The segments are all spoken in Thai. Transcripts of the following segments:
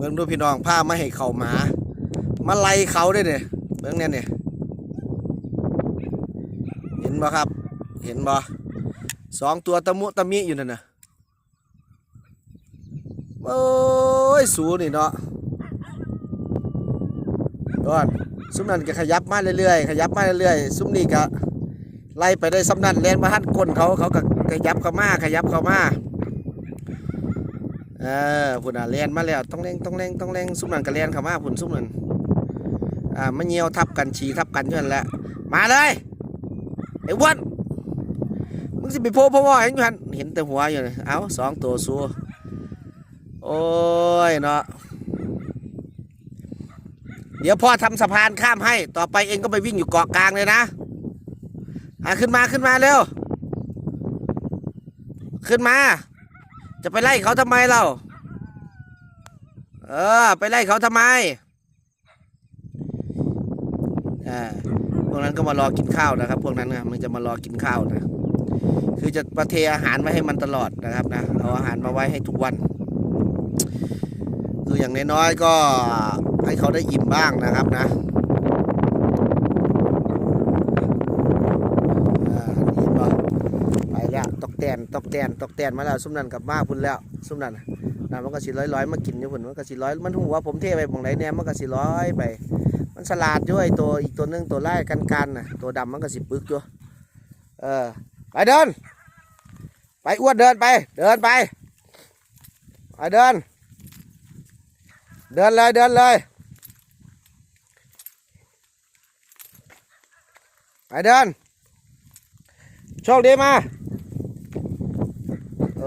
เบิ่งดูพี่น้องผ้ามาให้เขาหมา มาไล่เขาได้เนี่ยเบิ่งเนี่ยเนี่ยเห็นบ่ครับ เห็นบ่สองตัวตะมุตะมิอยู่นั่นน่ะโอ้ยสูนี่เนาะดอนซุ้มนั่นก็ขยับมาเรื่อยๆขยับมาเรื่อยๆซุ้มนี่ก็ไล่ไปได้สำนันแลนมาหัดก้นเขาเขาก็ขยับเข้ามาขยับเข้ามา เออพุ่นอะแลนมาแล้วต้องเร่งต้องเร่งต้องเร่งซุ้มนั่นก็แลนเข้ามาพุ่นซุ้มนั่นอ่ามันเหี่ยวทับกันฉีทับกันอยู่นั่นแหละมาเลยไอ้อ้วนมึงสิไปโพพ่อว่าเห็นอยู่หันเห็นแต่หัวอยู่เลยเอาสองตัวซัวโอ้ยเนาะเดี๋ยวพ่อทำสะพานข้ามให้ ต่อไปเองก็ไปวิ่งอยู่เกาะกลางเลยนะอะขึ้นมาขึ้นมาเร็ว ขึ้นมา จะไปไล่เขาทำไมเรา เออ ไปไล่เขาทำไมอ่าพวกนั้นก็มารอกินข้าวนะครับ พวกนั้นนะมันจะมารอกินข้าวนะ คือจะประเทอาหารไว้ให้มันตลอดนะครับนะ เอาอาหารมาไว้ให้ทุกวัน คืออย่างน้อยๆก็ให้เขาได้อิ่มบ้างนะครับนะอ่าอิ่มบ่ไป แตนตอกแตนตอกแตนมาแล้วซุ่มนั่นกับมาพุ่นแล้วซุ่มนั่นน่ะนะมันก็สิร้อยร้อยมากินอยู่พุ่นมันก็สิร้อยมันหัวผมเทไปบงไหนเนี่ยมันก็สิร้อยไป มันสลาดด้วยตัวอีกตัวหนึงตัวไล่กันกันน่ะตัวดำมันก็สิปึกอยู่เออไปเดิน ไปอ้วนเดินไป เดินไปไปเดิน เดินเลยเดินเลยไปเดินโชคดีมา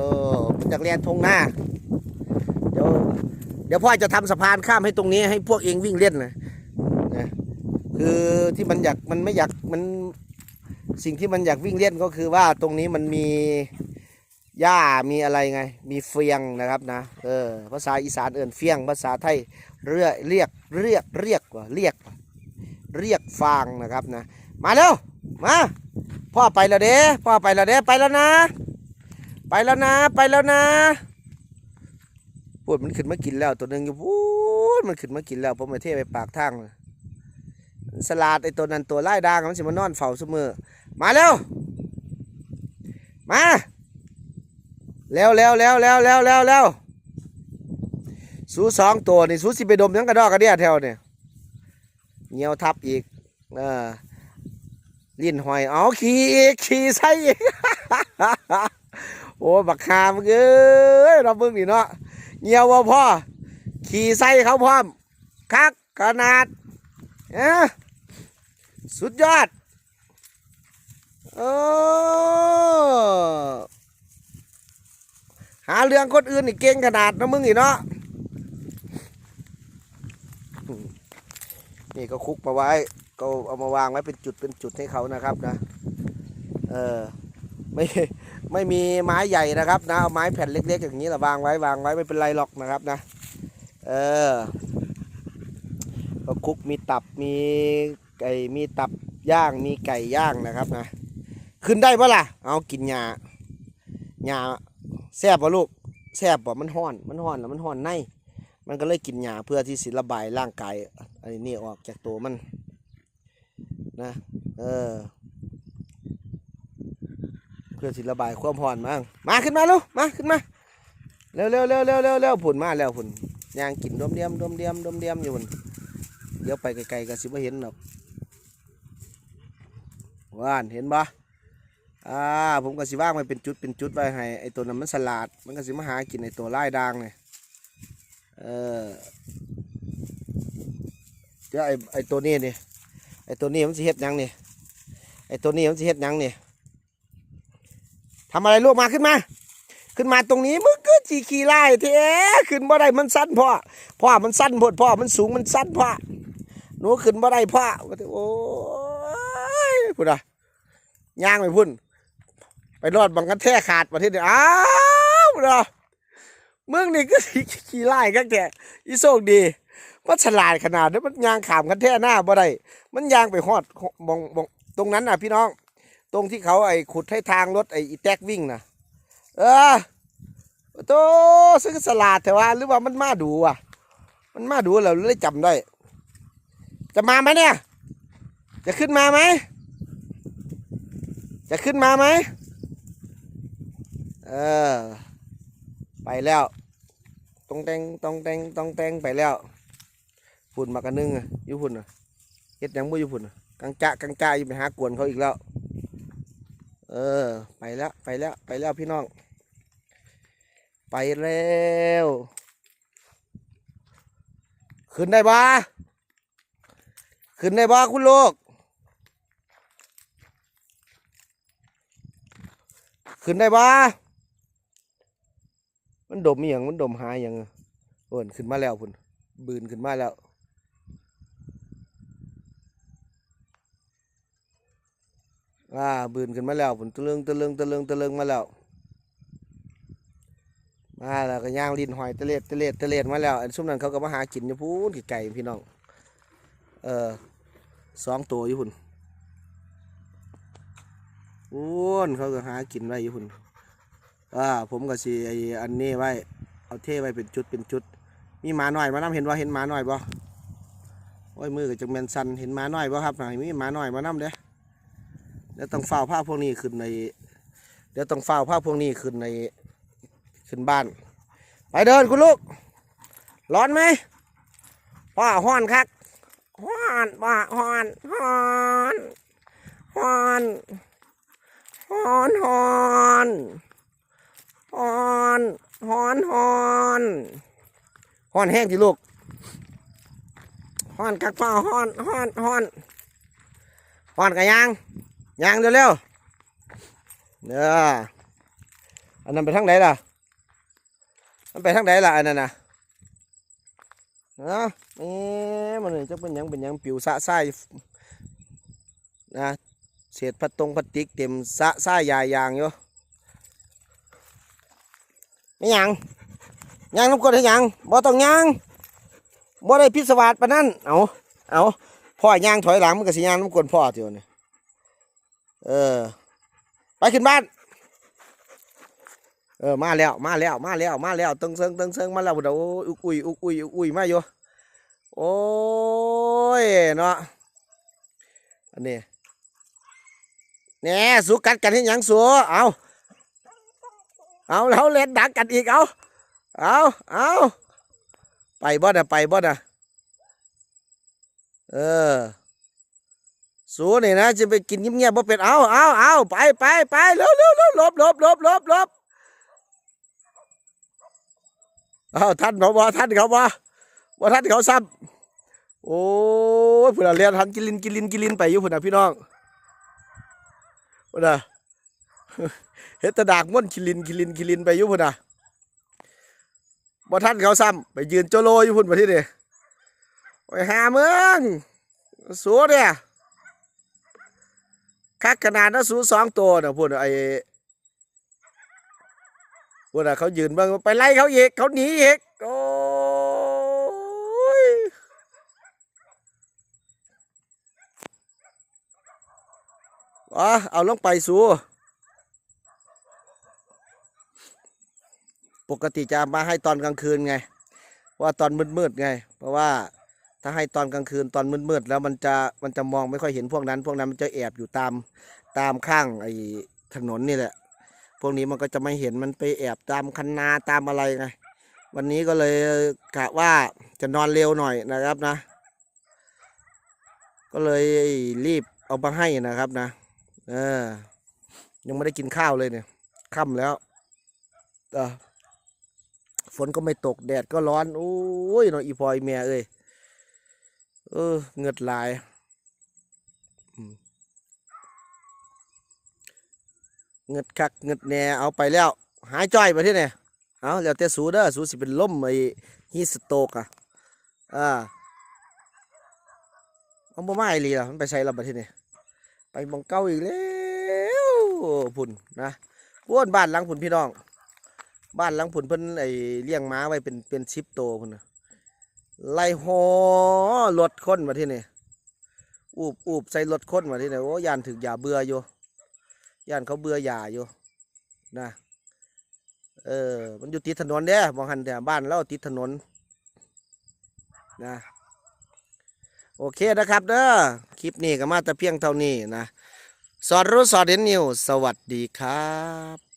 ออนจักรยนทงหน้า เดี๋ยวเดี๋ยวพ่อจะทำสะพานข้ามให้ตรงนี้ให้พวกเองวิ่งเล่นนะนะคือที่มันอยากมันไม่อยากมันสิ่งที่มันอยากวิ่งเล่นก็คือว่าตรงนี้มันมีหญ้ามีอะไรไง มีเฟียงนะครับนะเออภาษาอีสานเอื่นเฟียง ภาษาไทยเรียกเรียกเรียกเรียกว่าเรียก เรียกฟางนะครับนะ มาเร็วมาพ่อไปแล้วเด้พ่อไปแล้วเด้ไปแล้วนะ ไปแล้วนะ ไปแล้วนะปวดมันขึ้นมากินแล้วตัวหนึงอยู่พูดมันขึ้นมากินแล้วผมไปเทไปปากทางเลยสลาดไอตัวนั้นตัวไล่ดางมันสิมานอนเฝ้าเสมอมาเร็วมาเร็วเร็วเร็วเร็วเร็วเร็วเร็วสูสองตัวนี่สูสิไปดมยังกระดอกกระเดียแถวเนี่ยเงี้ยวทับอีกเออลิ้นหอยเอาขี่อีกขี่ใส่อีก โอ้บักคามงเอ้ยเราเบิ่งนี่เนาะเงียวว่าพ่อ ขี่ใส่เขาพร้อม คักขนาดเอ้อสุดยอดโอ้หาเรื่องคนอื่นนี่เก่งขนาดนะมึงนี่เนาะนี่ก็คุกมาไว้ ก็เอามาวางไว้เป็นจุดเป็นจุดให้เขานะครับนะ เออ ไม่ ไม่มีไม้ใหญ่นะครับนะเอาไม้แผ่นเล็ก ๆ อย่างนี้แหละวางไว้วางไว้ไม่เป็นไรหรอกนะครับนะ เออก็คุกมีตับมีไก่มีตับย่างมีไก่ย่างนะครับนะ ขึ้นได้ปะล่ะ เอากินหญ้าหญ้าแซ่บปะลูกแซ่บปะมันห้อน มันห้อนแล้วมันห้อนใน มันก็เลยกินหญ้าเพื่อที่สิระบายร่างกายอันนี้ออกจากตัวมันนะ เออ พื่อสิระบายความร้อนมั้งมาขึ้นมาลูกมาขึ้นมาเร็วเร็วเร็วเร็วเร็วเร็วผุนมาแล้วผุนยางกินดมเดียมดมเดียมดมเดียมอยู่ผุนเดี๋ยวไปไกลๆก็สิบ่เห็นหรอกว่านเห็นบ่อ่าผมก็สิว่างไว้เป็นจุดเป็นจุดไว้ให้ไอตัวนั้นมันสลัดมันก็สิมาหากินไอตัวไล่ด่างเนี่ยเออเดี๋ยวไอไอตัวนี้นี่ไอตัวนี้มันสิเฮ็ดยังนี่ไอตัวนี้มันสิเฮ็ดยังนี่ ทำอะไรลูกมาขึ้นมา ขึ้นมาตรงนี้มึงก็จีขี่ไล่เท้ขึ้นบ่ได้มันสั้นพ่อพ่อมันสั้นพดพ่อมันสูงมันสั้นพ่อหนูขึ้นบ่ได้พ่อก็ถือโอ้ยพุ่นอะย่างไปพุ่น ไปรอดบังกันแท้ขาดประเทศเดียวอ้าวพุ่นอะมึงนี่ก็สิขี่ไล่กันแกอีโชคดีมันฉลาดขนาดนั้มันยางขามกันแท้หน้าบ่ได้มันยางไปฮอดมองมองตรงนั้นน่ะพี่น้อง ตรงที่เขาไอ้ขุดให้ทางรถไอ้อีแท็กวิ่งนะเออโตซึ่งสลาดแต่ว่าหรือว่ามันมาดูอะ มันมาดูเราเลยจำได้ จะมาไหมเนี่ย จะขึ้นมาไหม จะขึ้นมาไหมเออ ไปแล้วตองแตงตองแตงตองแตงไปแล้วฝุ่นมากระนึงอะยู่ฝุ่นอะเฮ็ดยังบ่ยู่ฝุ่นอะกังจะกังจะอยู่ไปหากวนเขาอีกแล้ว เออ ไปแล้วไปแล้วไปแล้วพี่น้อง ไปแล้วขึ้นได้บ่ขึ้นได้บ่คุณลูกขึ้นได้บ่มันดมอย่างมันดมหายอย่างอะโอ้นขึ้นมาแล้วพุ่นบืนขึ้นมาแล้ว อ่าบืนขึ้นมาแล้วพุ่นตะลึงตะลึงตะลึงตะลึงมาแล้วมาแล้วก็ย่างลินหอยตะเล็ดตะเล็ดตะเล็ดมาแล้วอันซุ่มนั้นเขาก็มาหากินอยู่พูนไก่พี่น้องเออสองตัวอยู่พุ่นพูนเขาก็หากินไว้อยู่พุ่นอ่าผมก็สิไออันนี้ไว้เอาเทไว้เป็นจุดเป็นจุด มีหมาหน่อยมานํเห็นว่าเห็นหมาหน่อยบ่โอ้ยมือก็จังแมนสันเห็นหมาหน่อยบ่ครับไหนมีหมาหน่อยมานํเด้ เดี๋ยวต้องเฝ้าผ้าพวกนี้ขึ้นใน เดี๋ยวต้องเฝ้าผ้าพวกนี้ขึ้นในขึ้นบ้าน ไปเดินคุณลูก ร้อนไหมพ่อห้อนคักห้อนพ่อห้อนห้อนห้อนห้อนห้อนห้อนห้อนห้อนห้อนแห้งทีลูกห้อนคักพ่อห้อนห้อนห้อนห้อนกันยัง ยังเร็วๆเด้ออันนั้นไปทางไหนล่ะมันไปทางใดล่ะอันนั้นนะเนาะเอ๊ะมันนี่จะเป็นยังเป็นยังปิวสะไส้นะเศษพลาสตรงพลาสติกเต็มสะไส้ยายยางอยู่ไม่ยังยังน้ำกรดให้ยังบ่ต้องยังบ่ได้พิศวาสปานนั้นเอาเอาพ่อย่างถอยหลังมันก็สิย่างน้ำกรดพ่อเดียวนี่ เออ ไปขึ้นบ้าน เออ มาแล้ว มาแล้ว มาแล้ว มาแล้วตึงเซิงตึงเซิงมาแล้วเดี๋ยวอุกอุยอุกอุยอุกอุยมาอยู่ โอ้ย เนาะ อันนี้แหน่สู้กัดกันให้ยังสู้เอาเอาแล้วเล่นดักกันอีก เอาเอาเอาไปบ่น่ะไปบ่น่ะเออ สูนี่นะจะไปกินเงียบๆบ่เป็นเอาเอาเอาไปไปไปเร็วเร็วเร็วลบลบลบลบลบเอาท่านเขาบ่ท่านเขาบ่บ่ท่านเขาซ้ำโอ้ยพุ่นเรียนทันกิลินกิลินกิลินไปอยู่พุ่นน่ะพี่น้องพุ่นน่ะเฮ็ดตะดากม่วนกิลินกิลินกิลินไปอยู่พุ่นน่ะบ่ท่านเขาซ้ำไปยืนโจโลอยู่พุ่นประเทศนี่โอ้ยหาเมืองสูเนี่ย คักขนาดนั้นสูสองตัวนะพุ่นน่ะไอ้ว่าน่ะเขายืนบ้างไปไล่เขาเอีกเขาหนีเอีกโอ้ยอ๋อเอาลงไปสูปกติจะมาให้ตอนกลางคืนไง ว่าตอนมืดๆไง เพราะว่า ถ้าให้ตอนกลางคืนตอนมืดๆแล้วมันจะมันจะมองไม่ค่อยเห็นพวกนั้น พวกนั้นมันจะแอบอยู่ตามตามข้างไอ้ถนนนี่แหละ พวกนี้มันก็จะไม่เห็นมันไปแอบตามคันนาตามอะไรไงวันนี้ก็เลยกะว่าจะนอนเร็วหน่อยนะครับนะ ก็เลยรีบเอามาให้นะครับนะ เออ ยังไม่ได้กินข้าวเลยเนี่ยค่ำแล้วฝนก็ไม่ตกแดดก็ร้อนโอ้ยน้ออีพอยเมียเอ้ย เออเงือดลายเงิดคักเงิดแหน่เอาไปแล้ว หายจ้อยไปที่ไหนเอาแล้วแต่สูเด้อสูสิเป็นล่มไอ้ฮีสโตกอะอ่าเอาบ่มาไอหลีล่ะมันไปใส่ระบัดที่นี่ไปมองเก้าอีกแล้วพุ่นนะพ้นบ้านหลังพุ่นพี่น้อง บ้านหลังพุ่นเพิ่นไอเลี้ยงม้าไว้เป็นเป็นชิปโตพุ่นนะ ไล่หอรถค้นมาที่นี่อูบอูบใส่รถค้นมาที่นี่โอ้ยานถึกอย่าเบื่ออยู่ย่านเขาเบื่อหย่าอยู่นะเออ มันอยู่ติดถนนเด้บางหันแต่บ้านเราติดถนนนะโอเคนะครับเด้อคลิปนี้ก็มาแต่เพียงเท่านี้นะ สอดรู้สอดเห็นนิว สวัสดีครับ